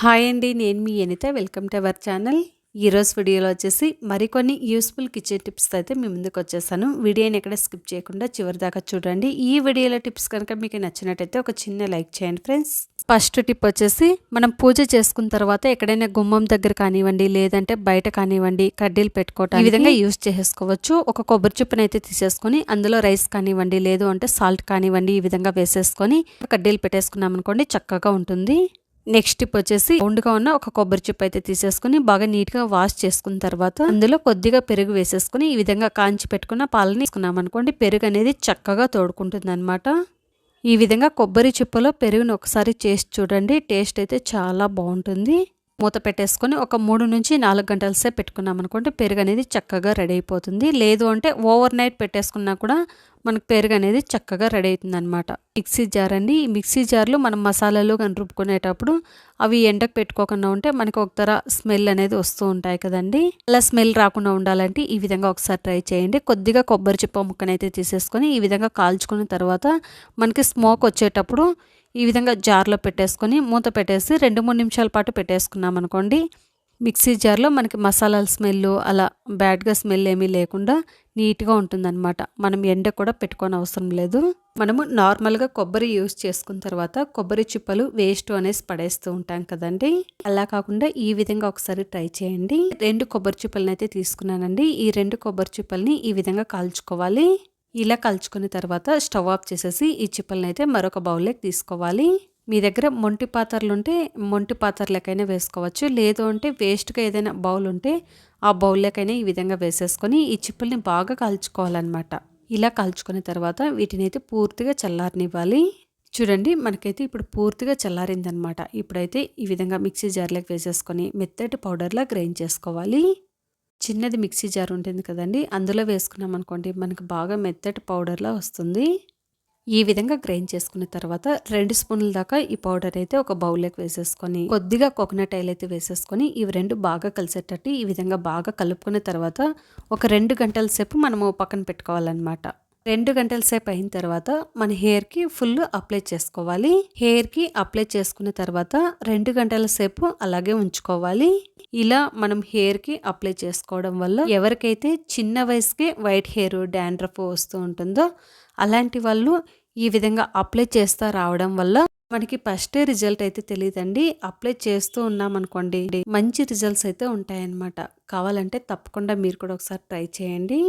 Hi అండి నేను మీ Anitha. Welcome to our channel. ఈరోజు వీడియోలో వచ్చేసి మరికొన్ని యూస్ఫుల్ కిచెన్ టిప్స్ అయితే మీ ముందుకు వచ్చేసాను వీడియోని ఎక్కడ స్కిప్ చేయకుండా చివరి దాకా చూడండి. ఈ వీడియోలో టిప్స్ కనుక మీకు నచ్చినట్టయితే ఒక చిన్న లైక్ చేయండి ఫ్రెండ్స్. ఫస్ట్ టిప్ వచ్చేసి మనం పూజ చేసుకున్న తర్వాత ఎక్కడైనా గుమ్మం దగ్గర కానివ్వండి లేదంటే బయట కానివ్వండి కడ్డీలు పెట్టుకోవటం ఈ విధంగా యూస్ చేసుకోవచ్చు. ఒక కొబ్బరి చుప్పని అయితే తీసేసుకొని అందులో రైస్ కానివ్వండి లేదు అంటే సాల్ట్ కానివ్వండి ఈ విధంగా వేసేసుకొని కడ్డీలు పెట్టేసుకున్నాం అనుకోండి చక్కగా ఉంటుంది. నెక్స్ట్ టిప్ వచ్చేసి రౌండ్గా ఉన్న ఒక కొబ్బరి చిప్ అయితే తీసేసుకుని బాగా నీట్గా వాష్ చేసుకున్న తర్వాత అందులో కొద్దిగా పెరుగు వేసేసుకుని ఈ విధంగా కాంచి పెట్టుకున్న పాలని తీసుకున్నాం అనుకోండి పెరుగు అనేది చక్కగా తోడుకుంటుంది అనమాట ఈ విధంగా కొబ్బరి చిప్పలో పెరుగును ఒకసారి చేసి చూడండి టేస్ట్ అయితే చాలా బాగుంటుంది. మూత పెట్టేసుకొని ఒక మూడు నుంచి నాలుగు గంటల సేపు పెట్టుకున్నాం అనుకుంటే పెరుగు అనేది చక్కగా రెడీ అయిపోతుంది. లేదు అంటే ఓవర్ నైట్ పెట్టేసుకున్నా కూడా మనకు పెరుగు అనేది చక్కగా రెడీ అవుతుంది అనమాట మిక్సీ జార్ అండి. ఈ మిక్సీ జార్లో మనం మసాలాలు కానీ రుబ్బుకునేటప్పుడు అవి ఎండకు పెట్టుకోకుండా ఉంటే మనకు ఒక ధర స్మెల్ అనేది వస్తూ ఉంటాయి కదండి. అలా స్మెల్ రాకుండా ఉండాలంటే ఈ విధంగా ఒకసారి ట్రై చేయండి. కొద్దిగా కొబ్బరి చిప్ప ముక్కనైతే తీసేసుకొని ఈ విధంగా కాల్చుకున్న తర్వాత మనకి స్మోక్ వచ్చేటప్పుడు ఈ విధంగా జార్లో పెట్టేసుకొని మూత పెట్టేసి రెండు మూడు నిమిషాల పాటు పెట్టేసుకున్నాం అనుకోండి మిక్సీ జార్లో మనకి మసాలాల స్మెల్ అలా బ్యాడ్గా స్మెల్ ఏమీ లేకుండా నీట్గా ఉంటుందన్నమాట. మనం ఎండ కూడా పెట్టుకోని అవసరం లేదు. మనము నార్మల్గా కొబ్బరి యూస్ చేసుకున్న తర్వాత కొబ్బరి చిప్పలు వేస్ట్ అనేసి పడేస్తూ ఉంటాం కదండి. అలా కాకుండా ఈ విధంగా ఒకసారి ట్రై చేయండి. రెండు కొబ్బరి చిప్పలను అయితే తీసుకున్నానండి. ఈ రెండు కొబ్బరి చిప్పల్ని ఈ విధంగా కాల్చుకోవాలి. ఇలా కలుచుకున్న తర్వాత స్టవ్ ఆఫ్ చేసేసి ఈ చిప్పల్ని అయితే మరొక బౌల్లోకి తీసుకోవాలి. మీ దగ్గర మొంటి పాత్రలు ఉంటే మొంటి పాత్రలకైనా వేసుకోవచ్చు. లేదు అంటే వేస్ట్గా ఏదైనా బౌల్ ఉంటే ఆ బౌల్లోకైనా ఈ విధంగా వేసేసుకొని ఈ చిప్పల్ని బాగా కాల్చుకోవాలన్నమాట. ఇలా కాల్చుకున్న తర్వాత వీటిని అయితే పూర్తిగా చల్లారనివ్వాలి. చూడండి మనకైతే ఇప్పుడు పూర్తిగా చల్లారిందనమాట ఇప్పుడైతే ఈ విధంగా మిక్సీ జార్లోకి వేసేసుకొని మెత్తటి పౌడర్లా గ్రైండ్ చేసుకోవాలి. చిన్నది మిక్సీ జార్ ఉంటుంది కదండి అందులో వేసుకున్నాం అనుకోండి మనకు బాగా మెత్తటి పౌడర్లా వస్తుంది. ఈ విధంగా గ్రైండ్ చేసుకున్న తర్వాత రెండు స్పూన్ల దాకా ఈ పౌడర్ అయితే ఒక బౌల్లోకి వేసేసుకొని కొద్దిగా కోకోనట్ ఆయిల్ అయితే వేసేసుకొని ఇవి రెండు బాగా కలిసేటట్టు ఈ విధంగా బాగా కలుపుకున్న తర్వాత ఒక రెండు గంటల సేపు మనము పక్కన పెట్టుకోవాలన్నమాట. రెండు గంటల సేపు అయిన తర్వాత మన హెయిర్కి ఫుల్ అప్లై చేసుకోవాలి. హెయిర్కి అప్లై చేసుకున్న తర్వాత రెండు గంటల సేపు అలాగే ఉంచుకోవాలి. ఇలా మనం హెయిర్కి అప్లై చేసుకోవడం వల్ల ఎవరికైతే చిన్న వయసుకే వైట్ హెయిర్ డాండ్రఫ్ వస్తూ ఉంటుందో అలాంటి వాళ్ళు ఈ విధంగా అప్లై చేస్తూ రావడం వల్ల మనకి ఫస్ట్ రిజల్ట్ అయితే తెలియదండి. అప్లై చేస్తూ ఉన్నాం అనుకోండి మంచి రిజల్ట్స్ అయితే ఉంటాయన్నమాట. కావాలంటే తప్పకుండా మీరు కూడా ఒకసారి ట్రై చేయండి.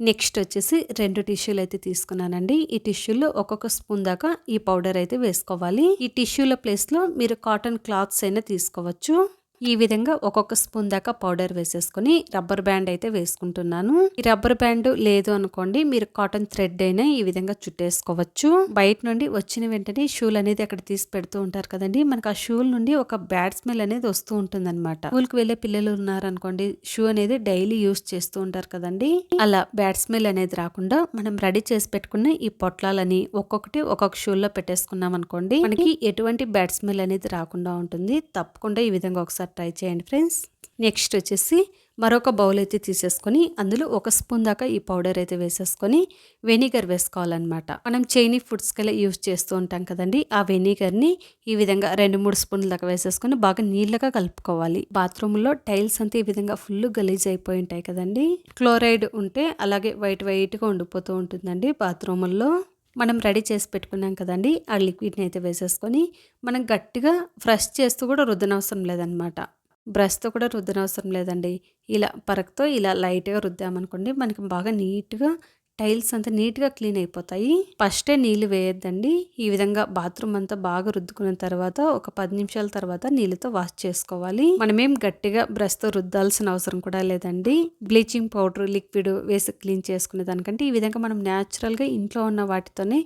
నెక్స్ట్ వచ్చేసి రెండు టిష్యూలు అయితే తీసుకున్నానండి. ఈ టిష్యూలో ఒక్కొక్క స్పూన్ దాకా ఈ పౌడర్ అయితే వేసుకోవాలి. ఈ టిష్యూల ప్లేస్లో మీరు కాటన్ క్లాత్స్ అయినా తీసుకోవచ్చు. ఈ విధంగా ఒక్కొక్క స్పూన్ దాకా పౌడర్ వేసేసుకొని రబ్బర్ బ్యాండ్ అయితే వేసుకుంటున్నాను. ఈ రబ్బర్ బ్యాండ్ లేదు అనుకోండి మీరు కాటన్ థ్రెడ్ అయినా ఈ విధంగా చుట్టేసుకోవచ్చు. బయట నుండి వచ్చిన వెంటనే షూల్ అనేది అక్కడ తీసి పెడుతూ ఉంటారు కదండి. మనకు ఆ షూల్ నుండి ఒక బ్యాడ్ స్మెల్ అనేది వస్తూ ఉంటుంది అనమాట స్కూల్కి వెళ్ళే పిల్లలు ఉన్నారనుకోండి షూ అనేది డైలీ యూస్ చేస్తూ ఉంటారు కదండి. అలా బ్యాడ్ స్మెల్ అనేది రాకుండా మనం రెడీ చేసి పెట్టుకున్న ఈ పొట్లాలని ఒక్కొక్కటి ఒక్కొక్క షూల్లో పెట్టేసుకున్నాం అనుకోండి మనకి ఎటువంటి బ్యాడ్ స్మెల్ అనేది రాకుండా ఉంటుంది. తప్పకుండా ఈ విధంగా ఒకసారి ఒకసారి ట్రై చేయండి ఫ్రెండ్స్. నెక్స్ట్ వచ్చేసి మరొక బౌల్ అయితే తీసేసుకొని అందులో ఒక స్పూన్ దాకా ఈ పౌడర్ అయితే వేసేసుకొని వెనిగర్ వేసుకోవాలన్నమాట. మనం చైనీ ఫుడ్స్కి యూజ్ చేస్తూ ఉంటాం కదండి. ఆ వెనిగర్ని ఈ విధంగా రెండు మూడు స్పూన్ల దాకా వేసేసుకొని బాగా నీళ్ళగా కలుపుకోవాలి. బాత్రూంలో టైల్స్ అంతా ఈ విధంగా ఫుల్ గలీజ్ అయిపోయి ఉంటాయి కదండి. క్లోరైడ్ ఉంటే అలాగే వైట్ వైట్గా ఉండిపోతూ ఉంటుందండి బాత్రూముల్లో. మనం రెడీ చేసి పెట్టుకున్నాం కదండి ఆ లిక్విడ్ని అయితే వేసేసుకొని మనం గట్టిగా ఫ్రెష్ చేస్తూ కూడా రుద్దనవసరం లేదనమాట. బ్రష్తో కూడా రుద్దనవసరం లేదండి. ఇలా పరక్తో ఇలా లైట్గా రుద్దామనుకోండి మనకి బాగా నీట్గా టైల్స్ అంతా నీట్గా క్లీన్ అయిపోతాయి. ఫస్టే నీళ్ళు వేయొద్దండి. ఈ విధంగా బాత్రూమ్ అంతా బాగా రుద్దుకున్న తర్వాత ఒక పది నిమిషాల తర్వాత నీళ్ళతో వాష్ చేసుకోవాలి. మనమేం గట్టిగా బ్రష్తో రుద్దాల్సిన అవసరం కూడా లేదండి. బ్లీచింగ్ పౌడర్ లిక్విడ్ వేసి క్లీన్ చేసుకునే దానికంటే ఈ విధంగా మనం న్యాచురల్గా ఇంట్లో ఉన్న వాటితోనే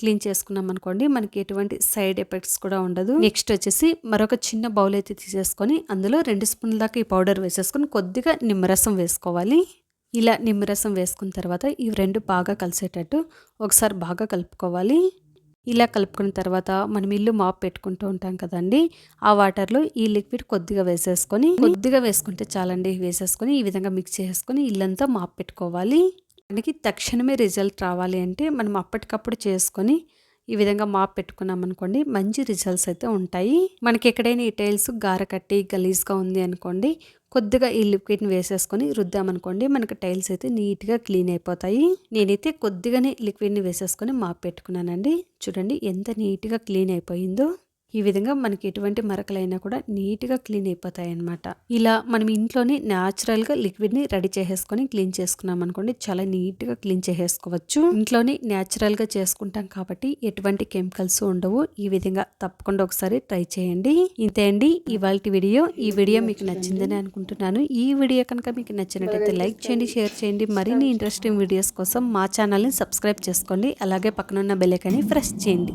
క్లీన్ చేసుకున్నాం అనుకోండి మనకి ఎటువంటి సైడ్ ఎఫెక్ట్స్ కూడా ఉండదు. నెక్స్ట్ వచ్చేసి మరొక చిన్న బౌల్ అయితే తీసేసుకొని అందులో రెండు స్పూన్ల దాకా ఈ పౌడర్ వేసేసుకొని కొద్దిగా నిమ్మరసం వేసుకోవాలి. ఇలా నిమ్మరసం వేసుకున్న తర్వాత ఇవి రెండు బాగా కలిసేటట్టు ఒకసారి బాగా కలుపుకోవాలి. ఇలా కలుపుకున్న తర్వాత మనం ఇల్లు మాప్ పెట్టుకుంటూ ఉంటాం కదండి. ఆ వాటర్లో ఈ లిక్విడ్ కొద్దిగా వేసేసుకొని కొద్దిగా వేసుకుంటే చాలండి. వేసేసుకొని ఈ విధంగా మిక్స్ చేసుకొని ఇల్లంతా మాప్ పెట్టుకోవాలి. మనకి తక్షణమే రిజల్ట్ రావాలి అంటే మనం అప్పటికప్పుడు చేసుకొని ఈ విధంగా మాప్ పెట్టుకున్నాం అనుకోండి మంచి రిజల్ట్స్ అయితే ఉంటాయి. మనకి ఎక్కడైనా ఈ టైల్స్ గార కట్టి గలీజ్గా ఉంది అనుకోండి కొద్దిగా ఈ లిక్విడ్ని వేసేసుకొని రుద్దామనుకోండి మనకి టైల్స్ అయితే నీట్గా క్లీన్ అయిపోతాయి. నేనైతే కొద్దిగానే లిక్విడ్ని వేసేసుకొని మాప్ పెట్టుకున్నానండి. చూడండి ఎంత నీట్గా క్లీన్ అయిపోయిందో. ఈ విధంగా మనకి ఎటువంటి మరకలైనా కూడా నీట్గా క్లీన్ అయిపోతాయి అనమాట ఇలా మనం ఇంట్లోనే న్యాచురల్గా లిక్విడ్ని రెడీ చేసేసుకొని క్లీన్ చేసుకున్నాం అనుకోండి చాలా నీట్గా క్లీన్ చేసేసుకోవచ్చు. ఇంట్లోనే న్యాచురల్గా చేసుకుంటాం కాబట్టి ఎటువంటి కెమికల్స్ ఉండవు. ఈ విధంగా తప్పకుండా ఒకసారి ట్రై చేయండి. ఇంతే అండి ఇవాళ వీడియో. ఈ వీడియో మీకు నచ్చిందని అనుకుంటున్నాను. ఈ వీడియో కనుక మీకు నచ్చినట్టయితే లైక్ చేయండి షేర్ చేయండి. మరిన్ని ఇంట్రెస్టింగ్ వీడియోస్ కోసం మా ఛానల్ని సబ్స్క్రైబ్ చేసుకోండి. అలాగే పక్కనున్న బెల్లైకాన్ని ప్రెస్ చేయండి.